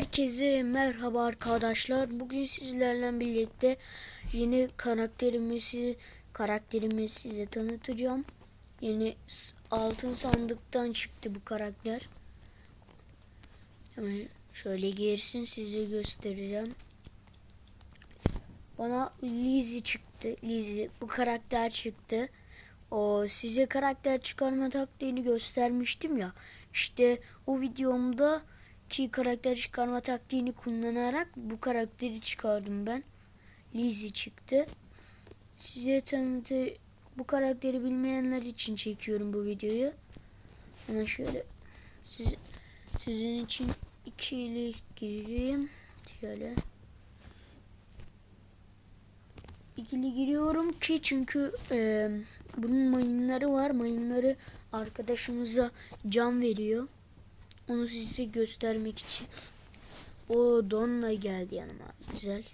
Herkese merhaba arkadaşlar. Bugün sizlerle birlikte yeni karakterimizi karakterimi size tanıtacağım. Yeni altın sandıktan çıktı bu karakter. Hemen şöyle girsin size göstereceğim. Bana Lizzie çıktı. Lizzie bu karakter çıktı. O size karakter çıkarma taktiğini göstermiştim ya. İşte o videomda ki karakter çıkarma taktiğini kullanarak bu karakteri çıkardım ben. Lizzie çıktı. Size tanıtı bu karakteri bilmeyenler için çekiyorum bu videoyu. Hemen şöyle siz, sizin için ikili gireyim. Şöyle. İkili giriyorum ki çünkü e, bunun mayınları var. Mayınları arkadaşımıza can veriyor. Onu size göstermek için. O Donna geldi yanıma. Güzel.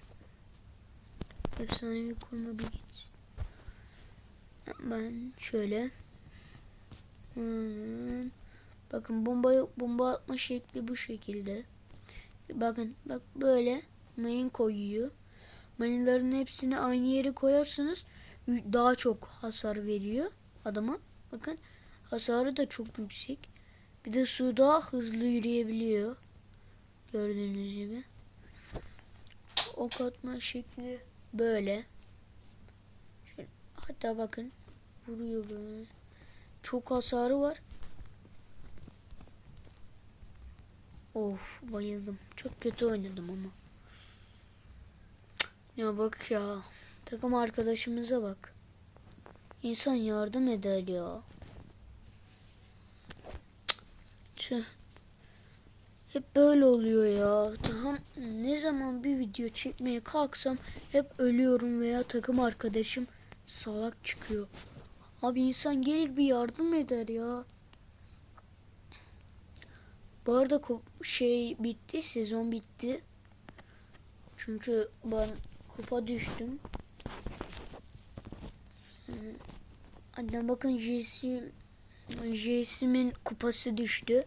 Efsanevi kurma bir git. Ben şöyle. Bakın bomba bomba atma şekli bu şekilde. Bakın bak böyle mayın koyuyor. Mayınların hepsini aynı yere koyarsanız daha çok hasar veriyor adama. Bakın hasarı da çok yüksek. Bir de suda hızlı yürüyebiliyor. Gördüğünüz gibi. Ok atma şekli böyle. Şöyle, hatta bakın vuruyor böyle. Çok hasarı var. Of bayıldım. Çok kötü oynadım ama. Ya bak ya. Takım arkadaşımıza bak. İnsan yardım eder ya. Tüh. Hep böyle oluyor ya. Tam ne zaman bir video çekmeye kalksam hep ölüyorum veya takım arkadaşım salak çıkıyor. Abi insan gelir bir yardım eder ya. Bu arada şey bitti, sezon bitti. Çünkü ben kupa düştüm. Anne bakın Jesse Jessim'in kupası düştü.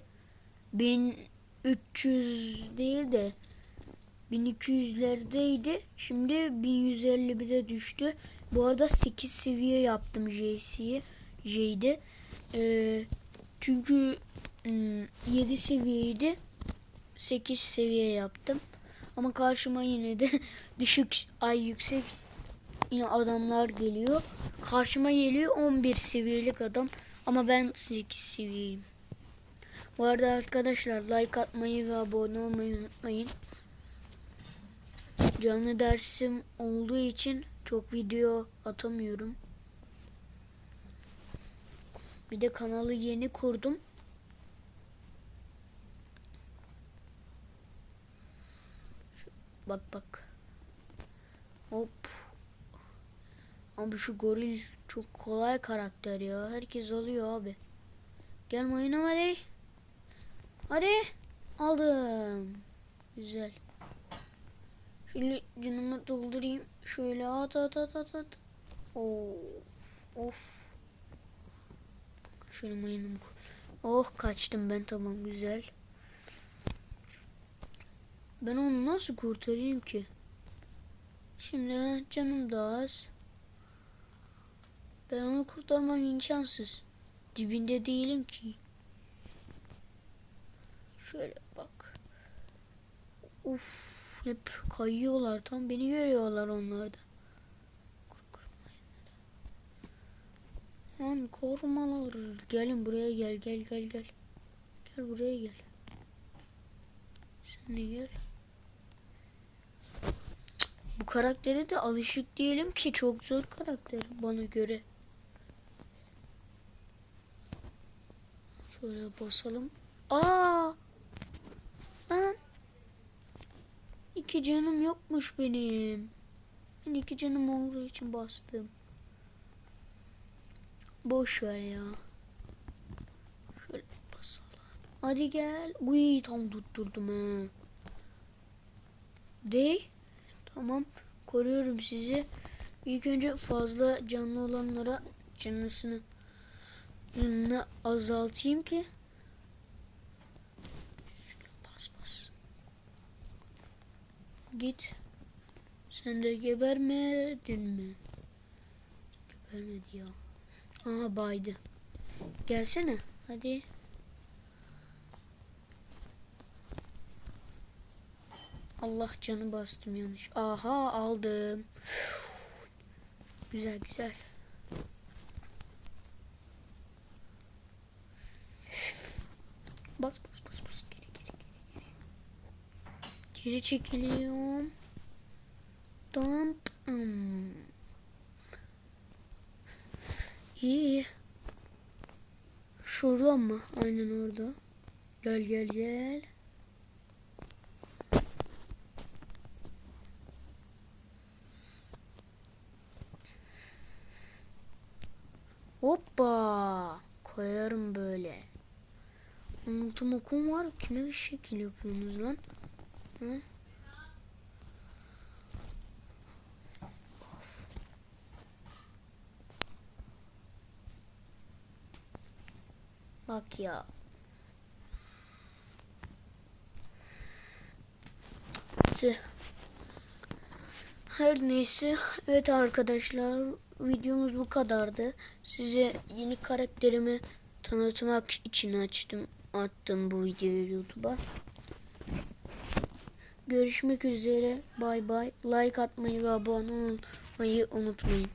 1300 değil de 1200'lerdeydi. Şimdi 1151'e düştü. Bu arada 8 seviye yaptım Jesse'yi. J'yi Ee, çünkü hmm, 7 seviyeydi. 8 seviye yaptım. Ama karşıma yine de düşük ay yüksek adamlar geliyor. Karşıma geliyor 11 seviyelik adam. Ama ben 8 seviyeyim. Bu arada arkadaşlar like atmayı ve abone olmayı unutmayın. Canlı dersim olduğu için çok video atamıyorum. Bir de kanalı yeni kurdum. Bak bak. Hop. Abi şu goril çok kolay karakter ya. Herkes alıyor abi. Gel mayına hadi. Hadi. Aldım. Güzel. Şöyle canımı doldurayım. Şöyle at at at at at. Of. Of. Şöyle mayınımı koy. Oh kaçtım ben tamam güzel. Ben onu nasıl kurtarayım ki? Şimdi canım da az. Ben onu kurtarmam imkansız. Dibinde değilim ki. Şöyle bak. Uf, hep kayıyorlar. Tam beni görüyorlar onlar da. Lan korumalar. Gelin buraya gel gel gel gel. Gel buraya gel. Sen de gel. Bu karaktere de alışık değilim ki çok zor karakter bana göre. Şöyle basalım. Aa! Lan. İki canım yokmuş benim. Ben iki canım olduğu için bastım. Boş ver ya. Şöyle basalım. Hadi gel. Uy tam tutturdum ha. Dey. Tamam. Koruyorum sizi. İlk önce fazla canlı olanlara canlısını canını azaltayım ki. Bas bas. git. Sen de gebermedin mi? Gebermedi ya. Aha baydı. Gelsene. Hadi. Allah canı bastım yanlış. Aha aldım. Güzel güzel. Bas bas bas bas. Geri geri geri geri. Geri çekiliyorum. Tamam. Hmm. İyi. Şurada mı? Aynen orada. Gel gel gel. Hoppa. Koyarım böyle. Unutum okum var. Kime şekil yapıyorsunuz lan? Hı? Bak ya. Her neyse. Evet arkadaşlar. Videomuz bu kadardı. Size yeni karakterimi tanıtmak için açtım. Attım bu videoyu YouTube'a. Görüşmek üzere. Bay bay. Like atmayı ve abone olmayı unutmayın.